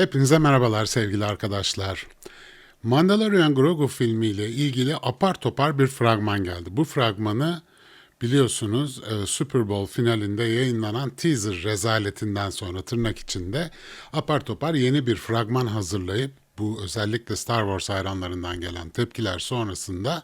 Hepinize merhabalar sevgili arkadaşlar. Mandalorian Grogu filmiyle ilgili apar topar bir fragman geldi. Bu fragmanı biliyorsunuz e, Super Bowl finalinde yayınlanan teaser rezaletinden sonra tırnak içinde apar topar yeni bir fragman hazırlayıp bu özellikle Star Wars hayranlarından gelen tepkiler sonrasında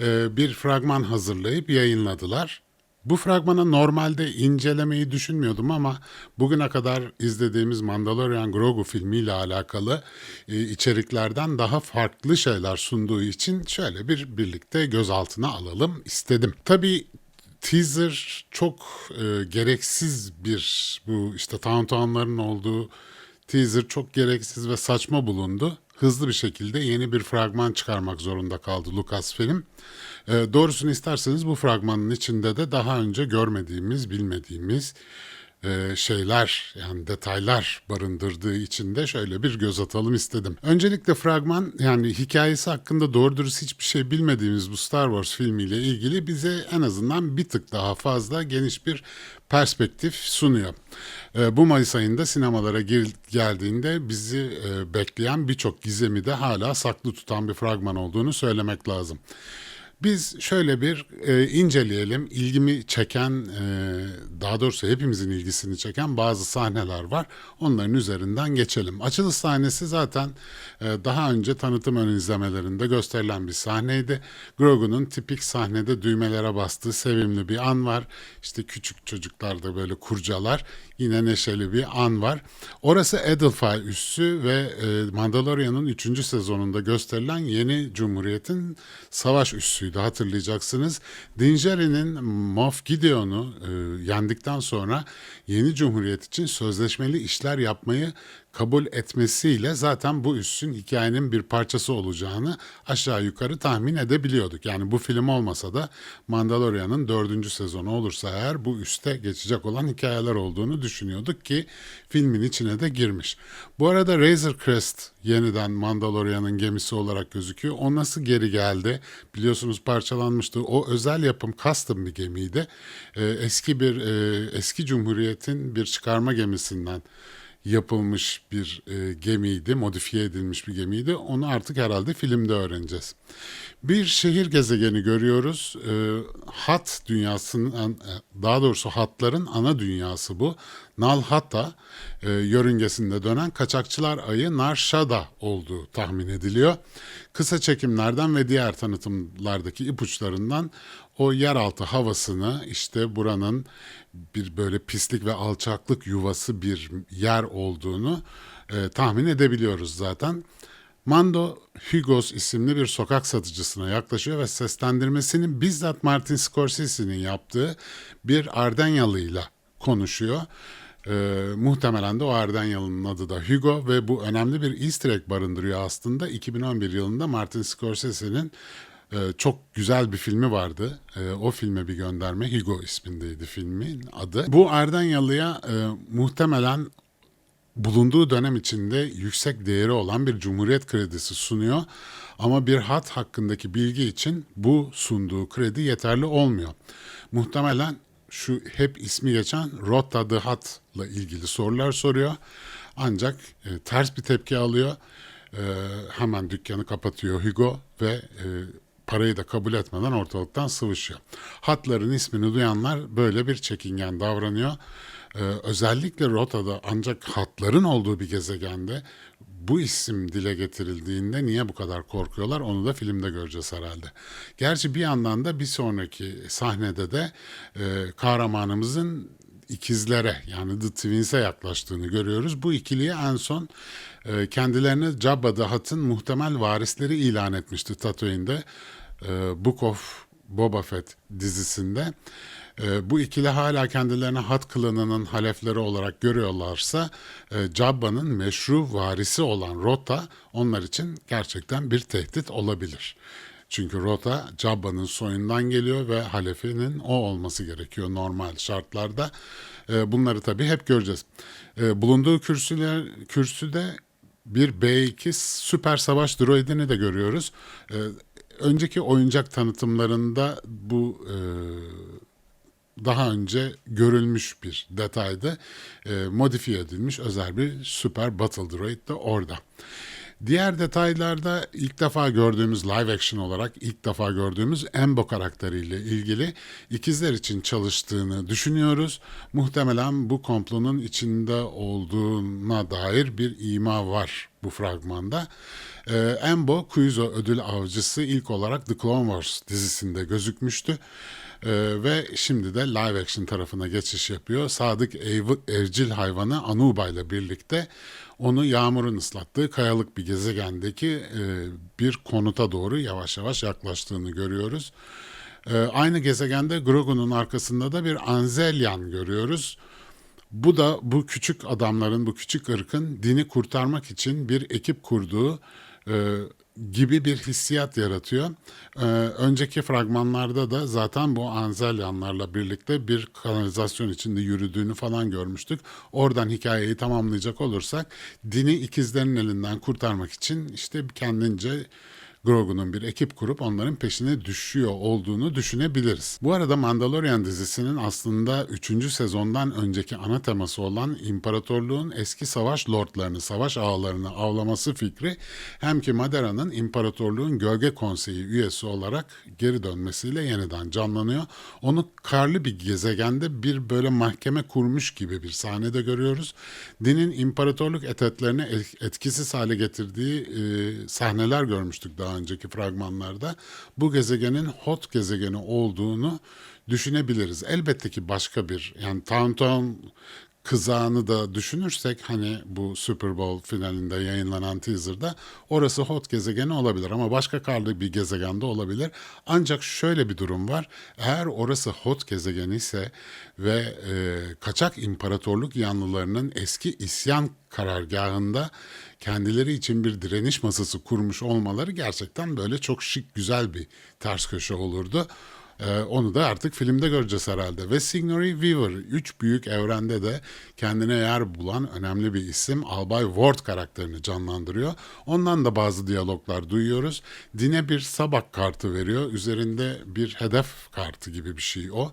e, bir fragman hazırlayıp yayınladılar. Bu fragmanı normalde incelemeyi düşünmüyordum ama bugüne kadar izlediğimiz Mandalorian Grogu filmiyle alakalı e, içeriklerden daha farklı şeyler sunduğu için şöyle bir birlikte gözaltına alalım istedim. Tabii teaser çok e, gereksiz bir bu işte Tauntaun'ların olduğu teaser çok gereksiz ve saçma bulundu. Hızlı bir şekilde yeni bir fragman çıkarmak zorunda kaldı Lucasfilm. E, doğrusunu isterseniz bu fragmanın içinde de daha önce görmediğimiz, bilmediğimiz e, şeyler yani detaylar barındırdığı için de şöyle bir göz atalım istedim. Öncelikle fragman yani hikayesi hakkında doğru dürüst hiçbir şey bilmediğimiz bu Star Wars filmiyle ilgili bize en azından bir tık daha fazla geniş bir perspektif sunuyor. E, bu Mayıs ayında sinemalara geldiğinde bizi e, bekleyen birçok gizemi de hala saklı tutan bir fragman olduğunu söylemek lazım. Biz şöyle bir e, inceleyelim. İlgimi çeken, e, daha doğrusu hepimizin ilgisini çeken bazı sahneler var. Onların üzerinden geçelim. Açılış sahnesi zaten e, daha önce tanıtım ön izlemelerinde gösterilen bir sahneydi. Grogu'nun tipik sahnede düğmelere bastığı sevimli bir an var. İşte küçük çocuklar da böyle kurcalar. Yine neşeli bir an var. Orası Edelfey üssü ve e, Mandalorian'ın 3. sezonunda gösterilen yeni Cumhuriyet'in savaş üssüydü hatırlayacaksınız. Din Djarin'in Moff Gideon'u e, yendikten sonra yeni Cumhuriyet için sözleşmeli işler yapmayı kabul etmesiyle zaten bu üssün hikayenin bir parçası olacağını aşağı yukarı tahmin edebiliyorduk. Yani bu film olmasa da Mandalorian'ın dördüncü sezonu olursa eğer bu üste geçecek olan hikayeler olduğunu düşünüyorduk ki filmin içine de girmiş. Bu arada Razor Crest yeniden Mandalorian'ın gemisi olarak gözüküyor. O nasıl geri geldi? Biliyorsunuz parçalanmıştı. O özel yapım custom bir gemiydi. Ee, eski bir e, eski Cumhuriyet'in bir çıkarma gemisinden yapılmış bir e, gemiydi, modifiye edilmiş bir gemiydi. Onu artık herhalde filmde öğreneceğiz. Bir şehir gezegeni görüyoruz. E, hat dünyasının, e, daha doğrusu hatların ana dünyası bu. Nalhata e, yörüngesinde dönen kaçakçılar ayı Narshada olduğu tahmin ediliyor. Kısa çekimlerden ve diğer tanıtımlardaki ipuçlarından o yeraltı havasını işte buranın bir böyle pislik ve alçaklık yuvası bir yer olduğunu e, tahmin edebiliyoruz zaten. Mando Hugos isimli bir sokak satıcısına yaklaşıyor ve seslendirmesini bizzat Martin Scorsese'nin yaptığı bir Ardenyalıyla konuşuyor. Ee, muhtemelen de o Ardenyalı'nın adı da Hugo ve bu önemli bir easter egg barındırıyor aslında. 2011 yılında Martin Scorsese'nin e, çok güzel bir filmi vardı. E, o filme bir gönderme. Hugo ismindeydi filmin adı. Bu Ardenyalı'ya e, muhtemelen bulunduğu dönem içinde yüksek değeri olan bir cumhuriyet kredisi sunuyor. Ama bir hat hakkındaki bilgi için bu sunduğu kredi yeterli olmuyor. Muhtemelen şu hep ismi geçen Rota the Hutt'la ilgili sorular soruyor. Ancak e, ters bir tepki alıyor. E, hemen dükkanı kapatıyor Hugo ve e, parayı da kabul etmeden ortalıktan sıvışıyor. Hatların ismini duyanlar böyle bir çekingen davranıyor. Ee, özellikle rotada ancak hatların olduğu bir gezegende bu isim dile getirildiğinde niye bu kadar korkuyorlar onu da filmde göreceğiz herhalde. Gerçi bir yandan da bir sonraki sahnede de e, kahramanımızın ikizlere yani The Twins'e yaklaştığını görüyoruz. Bu ikiliye en son e, kendilerine Jabba the Hutt'ın muhtemel varisleri ilan etmişti Tatooine'de. E, Book of Boba Fett dizisinde. E, bu ikili hala kendilerine Hat klanının halefleri olarak görüyorlarsa e, Jabba'nın meşru varisi olan Rota onlar için gerçekten bir tehdit olabilir. Çünkü Rota Jabba'nın soyundan geliyor ve halefinin o olması gerekiyor normal şartlarda. E, bunları tabii hep göreceğiz. E, bulunduğu kürsüler, kürsüde bir B2 süper savaş droidini de görüyoruz. E, önceki oyuncak tanıtımlarında bu e, daha önce görülmüş bir detaydı. E, modifiye edilmiş özel bir süper battle droid de orada. Diğer detaylarda ilk defa gördüğümüz live action olarak ilk defa gördüğümüz Embo karakteriyle ilgili ikizler için çalıştığını düşünüyoruz. Muhtemelen bu komplonun içinde olduğuna dair bir ima var bu fragmanda. Ee, Embo Kuizo ödül avcısı ilk olarak The Clone Wars dizisinde gözükmüştü. Ee, ve şimdi de live action tarafına geçiş yapıyor. Sadık ev, evcil hayvanı Anuba ile birlikte onu yağmurun ıslattığı kayalık bir gezegendeki e, bir konuta doğru yavaş yavaş yaklaştığını görüyoruz. E, aynı gezegende Grogu'nun arkasında da bir Anzelyan görüyoruz. Bu da bu küçük adamların, bu küçük ırkın dini kurtarmak için bir ekip kurduğu e, gibi bir hissiyat yaratıyor. Ee, önceki fragmanlarda da zaten bu Anzelyanlarla birlikte bir kanalizasyon içinde yürüdüğünü falan görmüştük. Oradan hikayeyi tamamlayacak olursak dini ikizlerin elinden kurtarmak için işte kendince Grogu'nun bir ekip kurup onların peşine düşüyor olduğunu düşünebiliriz. Bu arada Mandalorian dizisinin aslında 3. sezondan önceki ana teması olan imparatorluğun eski savaş lordlarını, savaş ağalarını avlaması fikri hem ki Madera'nın imparatorluğun gölge konseyi üyesi olarak geri dönmesiyle yeniden canlanıyor. Onu karlı bir gezegende bir böyle mahkeme kurmuş gibi bir sahnede görüyoruz. Dinin imparatorluk etetlerini etkisiz hale getirdiği e, sahneler görmüştük daha önceki fragmanlarda bu gezegenin hot gezegeni olduğunu düşünebiliriz. Elbette ki başka bir yani Tauntaun kızağını da düşünürsek hani bu Super Bowl finalinde yayınlanan teaser'da orası hot gezegeni olabilir ama başka karlı bir gezegende olabilir. Ancak şöyle bir durum var. Eğer orası hot gezegeni ise ve e, kaçak imparatorluk yanlılarının eski isyan karargahında kendileri için bir direniş masası kurmuş olmaları gerçekten böyle çok şık güzel bir ters köşe olurdu. Ee, onu da artık filmde göreceğiz herhalde. Ve Signori Weaver, üç büyük evrende de kendine yer bulan önemli bir isim Albay Ward karakterini canlandırıyor. Ondan da bazı diyaloglar duyuyoruz. Dine bir sabak kartı veriyor. Üzerinde bir hedef kartı gibi bir şey o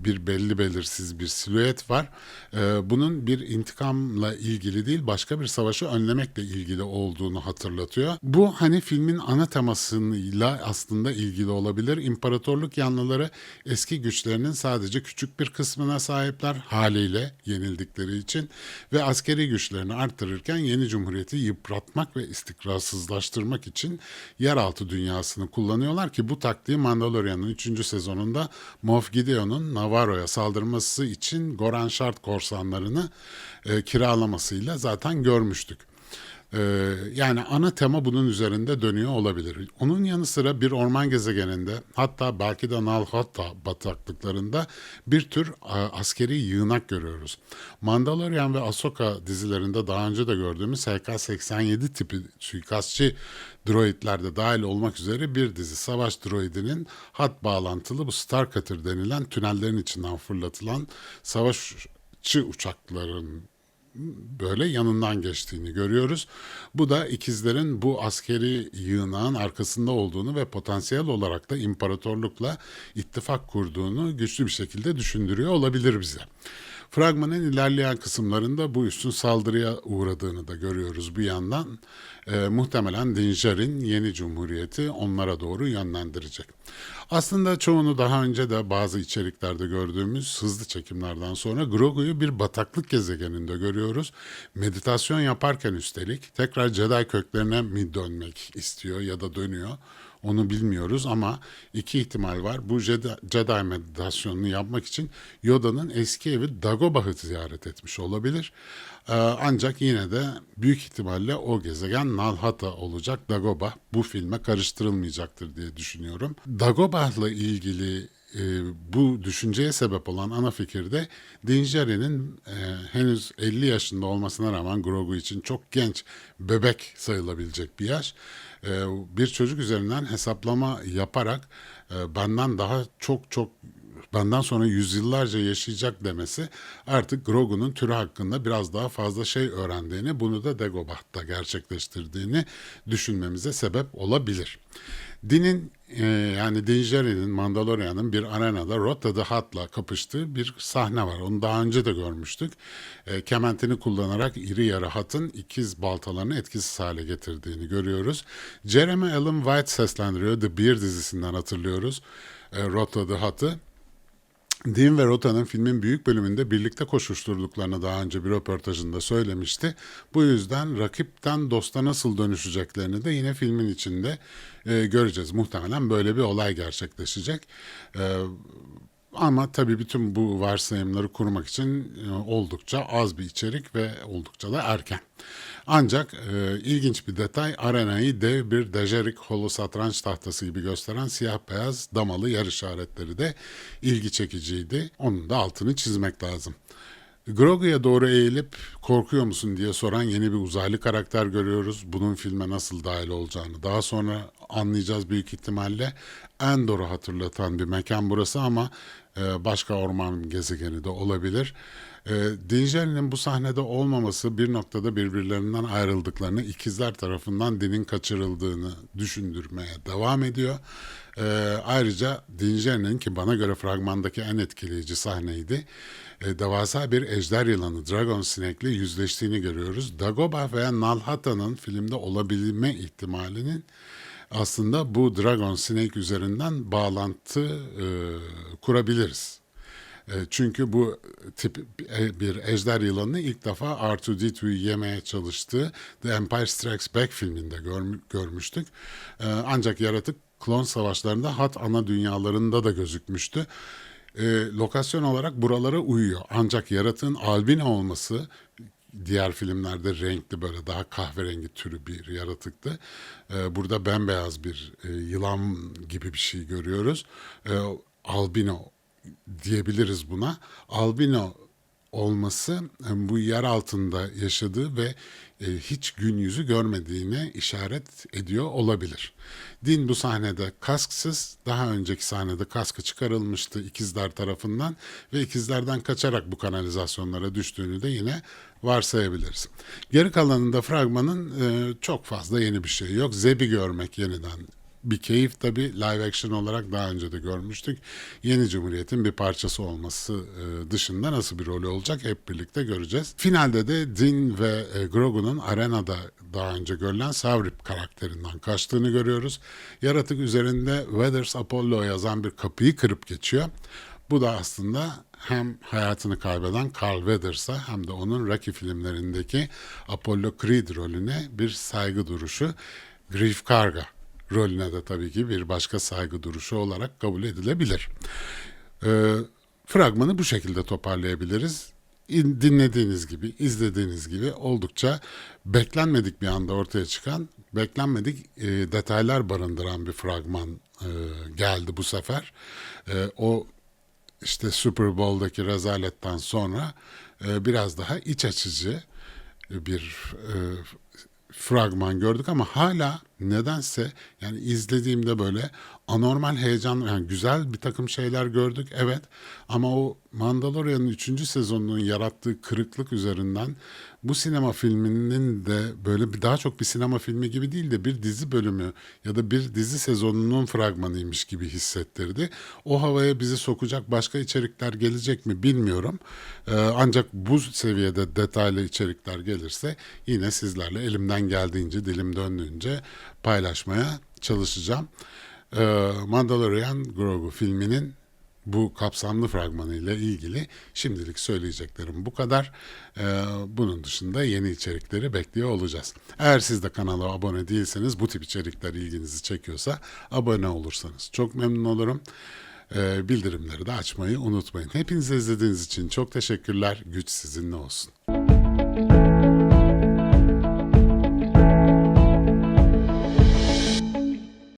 bir belli belirsiz bir silüet var. Ee, bunun bir intikamla ilgili değil başka bir savaşı önlemekle ilgili olduğunu hatırlatıyor. Bu hani filmin ana temasıyla aslında ilgili olabilir. İmparatorluk yanlıları eski güçlerinin sadece küçük bir kısmına sahipler haliyle yenildikleri için ve askeri güçlerini arttırırken yeni cumhuriyeti yıpratmak ve istikrarsızlaştırmak için yeraltı dünyasını kullanıyorlar ki bu taktiği Mandalorian'ın 3. sezonunda Moff Gideon'un Navarro'ya saldırması için Goran Şart korsanlarını e, kiralamasıyla zaten görmüştük. E, yani ana tema bunun üzerinde dönüyor olabilir. Onun yanı sıra bir orman gezegeninde hatta belki de Nalhatta bataklıklarında bir tür askeri yığınak görüyoruz. Mandalorian ve Ahsoka dizilerinde daha önce de gördüğümüz HK-87 tipi suikastçı droidlerde dahil olmak üzere bir dizi savaş droidinin hat bağlantılı bu Starcutter denilen tünellerin içinden fırlatılan savaşçı uçakların böyle yanından geçtiğini görüyoruz. Bu da ikizlerin bu askeri yığınağın arkasında olduğunu ve potansiyel olarak da imparatorlukla ittifak kurduğunu güçlü bir şekilde düşündürüyor olabilir bize. Fragmanın ilerleyen kısımlarında bu üstün saldırıya uğradığını da görüyoruz bir yandan. E, muhtemelen Dinjar'in yeni cumhuriyeti onlara doğru yönlendirecek. Aslında çoğunu daha önce de bazı içeriklerde gördüğümüz hızlı çekimlerden sonra Grogu'yu bir bataklık gezegeninde görüyoruz. Meditasyon yaparken üstelik tekrar Jedi köklerine mi dönmek istiyor ya da dönüyor. Onu bilmiyoruz ama iki ihtimal var. Bu Jedi, Jedi meditasyonunu yapmak için Yoda'nın eski evi Dagobah'ı ziyaret etmiş olabilir. Ee, ancak yine de büyük ihtimalle o gezegen Nalhata olacak. Dagobah bu filme karıştırılmayacaktır diye düşünüyorum. Dagobah'la ilgili e, bu düşünceye sebep olan ana fikir de Dinjarin'in e, henüz 50 yaşında olmasına rağmen Grogu için çok genç bebek sayılabilecek bir yaş. E, bir çocuk üzerinden hesaplama yaparak e, benden daha çok çok benden sonra yüzyıllarca yaşayacak demesi artık Grogu'nun türü hakkında biraz daha fazla şey öğrendiğini, bunu da Dagobah'ta gerçekleştirdiğini düşünmemize sebep olabilir. Dinin e, yani Din Djarin'in Mandalorian'ın bir arenada Rotta the Hutt'la kapıştığı bir sahne var. Onu daha önce de görmüştük. E, kementini kullanarak iri yarı Hutt'ın ikiz baltalarını etkisiz hale getirdiğini görüyoruz. Jeremy Allen White seslendiriyor. The Bear dizisinden hatırlıyoruz. E, Rotta the Hutt'ı. Dean ve Rota'nın filmin büyük bölümünde birlikte koşuşturduklarını daha önce bir röportajında söylemişti. Bu yüzden rakipten dosta nasıl dönüşeceklerini de yine filmin içinde e, göreceğiz. Muhtemelen böyle bir olay gerçekleşecek. E, ama tabii bütün bu varsayımları kurmak için e, oldukça az bir içerik ve oldukça da erken. Ancak e, ilginç bir detay arenayı dev bir dejerik holo satranç tahtası gibi gösteren siyah beyaz damalı yer işaretleri de ilgi çekiciydi. Onun da altını çizmek lazım. Grogu'ya doğru eğilip korkuyor musun diye soran yeni bir uzaylı karakter görüyoruz. Bunun filme nasıl dahil olacağını daha sonra anlayacağız büyük ihtimalle. Endor'u hatırlatan bir mekan burası ama e, başka orman gezegeni de olabilir. E, Dinjeri'nin bu sahnede olmaması bir noktada birbirlerinden ayrıldıklarını, ikizler tarafından Din'in kaçırıldığını düşündürmeye devam ediyor. E, ayrıca Dinjeri'nin ki bana göre fragmandaki en etkileyici sahneydi. E, devasa bir ejder yılanı Dragon Snake'le yüzleştiğini görüyoruz. Dagobah veya Nalhata'nın filmde olabilme ihtimalinin aslında bu Dragon Snake üzerinden bağlantı e, kurabiliriz. E, çünkü bu tip e, bir ejder yılanını ilk defa R2-D2'yu yemeye çalıştığı The Empire Strikes Back filminde görmü- görmüştük. E, ancak yaratık klon savaşlarında hat ana dünyalarında da gözükmüştü. E, lokasyon olarak buralara uyuyor. Ancak yaratığın albino olması diğer filmlerde renkli böyle daha kahverengi türü bir yaratıktı. Ee, burada bembeyaz bir e, yılan gibi bir şey görüyoruz. Ee, albino diyebiliriz buna. Albino olması e, bu yer altında yaşadığı ve e, hiç gün yüzü görmediğine işaret ediyor olabilir. Din bu sahnede kasksız, daha önceki sahnede kaskı çıkarılmıştı ikizler tarafından ve ikizlerden kaçarak bu kanalizasyonlara düştüğünü de yine varsayabiliriz. Geri kalanında fragmanın e, çok fazla yeni bir şey yok. Zeb'i görmek yeniden bir keyif tabi live action olarak daha önce de görmüştük. Yeni Cumhuriyet'in bir parçası olması e, dışında nasıl bir rolü olacak hep birlikte göreceğiz. Finalde de Din ve e, Grogu'nun arenada daha önce görülen Savrip karakterinden kaçtığını görüyoruz. Yaratık üzerinde Weathers Apollo yazan bir kapıyı kırıp geçiyor. Bu da aslında hem hayatını kaybeden Carl Weathers'a hem de onun Rocky filmlerindeki Apollo Creed rolüne bir saygı duruşu. Grief Karga rolüne de tabii ki bir başka saygı duruşu olarak kabul edilebilir. Ee, fragmanı bu şekilde toparlayabiliriz. İn- Dinlediğiniz gibi, izlediğiniz gibi oldukça beklenmedik bir anda ortaya çıkan, beklenmedik e, detaylar barındıran bir fragman e, geldi bu sefer. E, o işte Super Bowl'daki rezaletten sonra e, biraz daha iç açıcı bir e, fragman gördük ama hala nedense yani izlediğimde böyle anormal heyecan yani güzel bir takım şeyler gördük evet ama o Mandalorian'ın 3. sezonunun yarattığı kırıklık üzerinden bu sinema filminin de böyle bir daha çok bir sinema filmi gibi değil de bir dizi bölümü ya da bir dizi sezonunun fragmanıymış gibi hissettirdi. O havaya bizi sokacak başka içerikler gelecek mi bilmiyorum. Ee, ancak bu seviyede detaylı içerikler gelirse yine sizlerle elimden geldiğince dilim döndüğünce paylaşmaya çalışacağım. Ee, Mandalorian Grogu filminin bu kapsamlı fragmanıyla ilgili şimdilik söyleyeceklerim bu kadar. Ee, bunun dışında yeni içerikleri bekliyor olacağız. Eğer siz de kanala abone değilseniz bu tip içerikler ilginizi çekiyorsa abone olursanız çok memnun olurum. Ee, bildirimleri de açmayı unutmayın. Hepinize izlediğiniz için çok teşekkürler. Güç sizinle olsun.